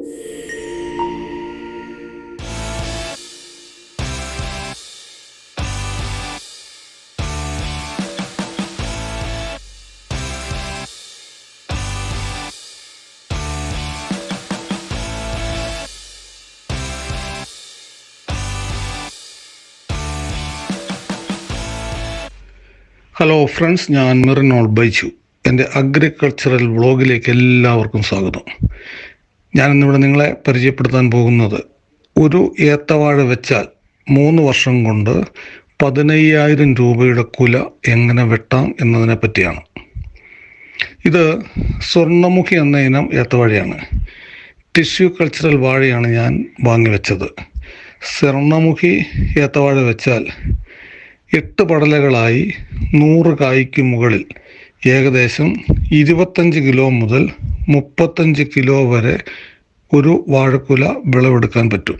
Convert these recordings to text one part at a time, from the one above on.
Hello friends ഞാൻ മിറിനോൾ ബൈച്ചു എന്റെ agricultural വ്ളോഗിലേക്ക് എല്ലാവർക്കും സ്വാഗതം. ഞാനിന്നിവിടെ നിങ്ങളെ പരിചയപ്പെടുത്താൻ പോകുന്നത് ഒരു ഏത്തവാഴ വെച്ചാൽ മൂന്ന് വർഷം കൊണ്ട് പതിനയ്യായിരം രൂപയുടെ കുല എങ്ങനെ വെട്ടാം എന്നതിനെ പറ്റിയാണ്. ഇത് സ്വർണമുഖി എന്ന ഇനം ഏത്തവാഴയാണ്. ടിഷ്യൂ കൾച്ചറൽ വാഴയാണ് ഞാൻ വാങ്ങിവെച്ചത് സ്വർണമുഖി ഏത്തവാഴ വെച്ചാൽ എട്ട് പടലകളായി നൂറ് കായ്ക്ക് മുകളിൽ ഏകദേശം ഇരുപത്തഞ്ച് കിലോ മുതൽ മുപ്പത്തഞ്ച് കിലോ വരെ ഒരു വാഴക്കുല വിളവെടുക്കാൻ പറ്റും.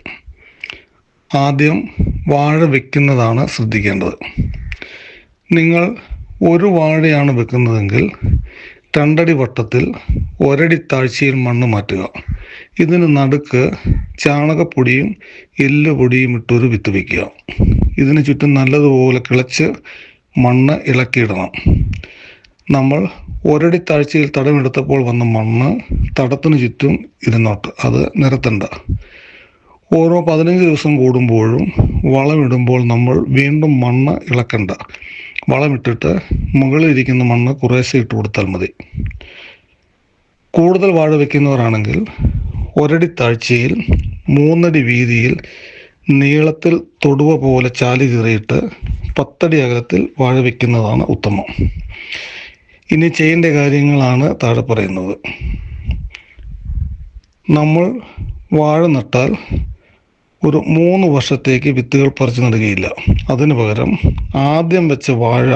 ആദ്യം വാഴ വെക്കുന്നതാണ് ശ്രദ്ധിക്കേണ്ടത്. നിങ്ങൾ ഒരു വാഴയാണ് വെക്കുന്നതെങ്കിൽ രണ്ടടി വട്ടത്തിൽ ഒരടി താഴ്ചയിൽ മണ്ണ് മാറ്റുക. ഇതിന് നടുക്ക് ചാണകപ്പൊടിയും എല്ലുപൊടിയും ഇട്ടൊരു വിത്ത് വയ്ക്കുക ഇതിന് ചുറ്റും നല്ലതുപോലെ കിളച്ച് മണ്ണ് ഇളക്കിയിടണം. നമ്മൾ ഒരടി താഴ്ചയിൽ തടമെടുത്തപ്പോൾ വന്ന മണ്ണ് തടത്തിന് ചുറ്റും ഇരുന്നോട്ട്. അത് നിരത്തണ്ട. ഓരോ പതിനഞ്ച് ദിവസം കൂടുമ്പോഴും വളമിടുമ്പോൾ നമ്മൾ വീണ്ടും മണ്ണ് ഇളക്കണ്ട. വളമിട്ടിട്ട് മുകളിൽ ഇരിക്കുന്ന മണ്ണ് കുറേശ്ശെ ഇട്ട് കൊടുത്താൽ മതി. കൂടുതൽ വാഴ വയ്ക്കുന്നവരാണെങ്കിൽ ഒരടി താഴ്ചയിൽ മൂന്നടി വീതിയിൽ നീളത്തിൽ തൊടുവ പോലെ ചാലി കീറിയിട്ട് പത്തടി അകലത്തിൽ വാഴ വയ്ക്കുന്നതാണ് ഉത്തമം. ഇനി ചെയ്യേണ്ട കാര്യങ്ങളാണ് താഴെ പറയുന്നത്. നമ്മൾ വാഴ നട്ടാൽ ഒരു മൂന്ന് വർഷത്തേക്ക് വിത്തുകൾ പറിച്ചു നടുകയില്ല. അതിനു പകരം ആദ്യം വെച്ച വാഴ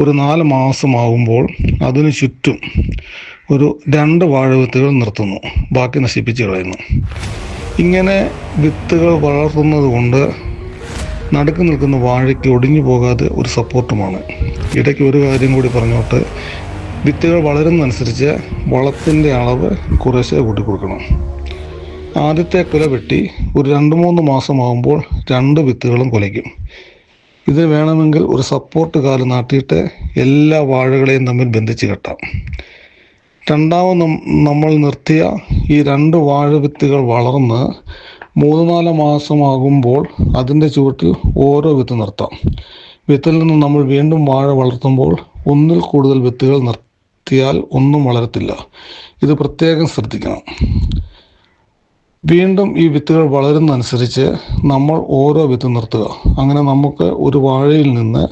ഒരു നാല് മാസമാകുമ്പോൾ അതിനു ചുറ്റും ഒരു രണ്ട് വാഴ വിത്തുകൾ നിർത്തുന്നു. ബാക്കി നശിപ്പിച്ച് കളയുന്നു. ഇങ്ങനെ വിത്തുകൾ വളർത്തുന്നത് കൊണ്ട് നടുക്ക് നിൽക്കുന്ന വാഴയ്ക്ക് ഒടിഞ്ഞു പോകാതെ ഒരു സപ്പോർട്ടുമാണ്. ഇടയ്ക്ക് ഒരു കാര്യം കൂടി പറഞ്ഞോട്ട്. വിത്തുകൾ വളരുന്നതനുസരിച്ച് വളത്തിന്റെ അളവ് കുറേശ്ശെ കൂട്ടി കൊടുക്കണം ആദ്യത്തെ കുല വെട്ടി ഒരു രണ്ട് മൂന്ന് മാസമാകുമ്പോൾ രണ്ട് വിത്തുകളും കുലയ്ക്കും. ഇതിന് വേണമെങ്കിൽ ഒരു സപ്പോർട്ട് കാൽ നാട്ടിയിട്ട് എല്ലാ വാഴകളെയും തമ്മിൽ ബന്ധിച്ച് കെട്ടാം. രണ്ടാമത് നമ്മൾ നിർത്തിയ ഈ രണ്ട് വാഴ വിത്തുകൾ വളർന്ന് മൂന്ന് നാല് മാസമാകുമ്പോൾ അതിന്റെ ചുവട്ടിൽ ഓരോ വിത്ത് നിർത്താം. വിത്തിൽ നിന്ന് നമ്മൾ വീണ്ടും വാഴ വളർത്തുമ്പോൾ ഒന്നിൽ കൂടുതൽ വിത്തുകൾ നിർത്തിയാൽ ഒന്നും വളരത്തില്ല. ഇത് പ്രത്യേകം ശ്രദ്ധിക്കണം. വീണ്ടും ഈ വിത്തുകൾ വളരുന്നതനുസരിച്ച് നമ്മൾ ഓരോ വിത്ത് നിർത്തുക. അങ്ങനെ നമുക്ക് ഒരു വാഴയിൽ നിന്ന്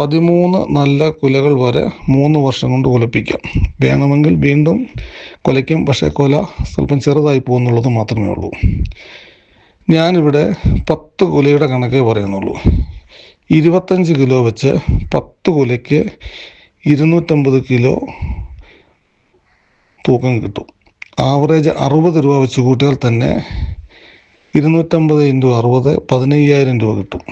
പതിമൂന്ന് നല്ല കുലകൾ വരെ മൂന്ന് വർഷം കൊണ്ട് കുലപ്പിക്കാം. വേണമെങ്കിൽ വീണ്ടും കുലയ്ക്കും പക്ഷേ കുല സ്വല്പം ചെറുതായി പോകുന്നുള്ളത് മാത്രമേ ഉള്ളൂ. ഞാനിവിടെ പത്ത് കുലയുടെ കണക്കേ പറയുന്നുള്ളൂ. ഇരുപത്തഞ്ച് കിലോ വെച്ച് പത്ത് കുലയ്ക്ക് ഇരുന്നൂറ്റമ്പത് കിലോ തൂക്കം കിട്ടും. ആവറേജ് അറുപത് രൂപ വെച്ച് കൂട്ടിയാൽ തന്നെ ഇരുന്നൂറ്റമ്പത് ഇന്റു അറുപത് പതിനയ്യായിരം രൂപ കിട്ടും.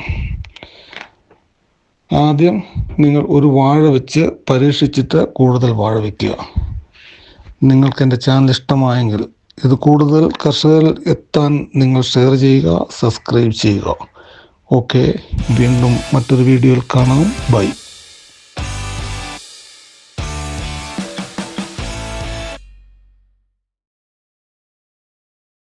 ആദ്യം നിങ്ങൾ ഒരു വാഴ വെച്ച് പരീക്ഷിച്ചിട്ട് കൂടുതൽ വാഴ വയ്ക്കുക നിങ്ങൾക്ക് എന്റെ ചാനൽ ഇഷ്ടമായെങ്കിൽ ഇത് കൂടുതൽ കർഷകരിൽ എത്താൻ നിങ്ങൾ ഷെയർ ചെയ്യുക സബ്സ്ക്രൈബ് ചെയ്യുക. ഓക്കെ. വീണ്ടും മറ്റൊരു വീഡിയോയിൽ കാണാം. ബൈ.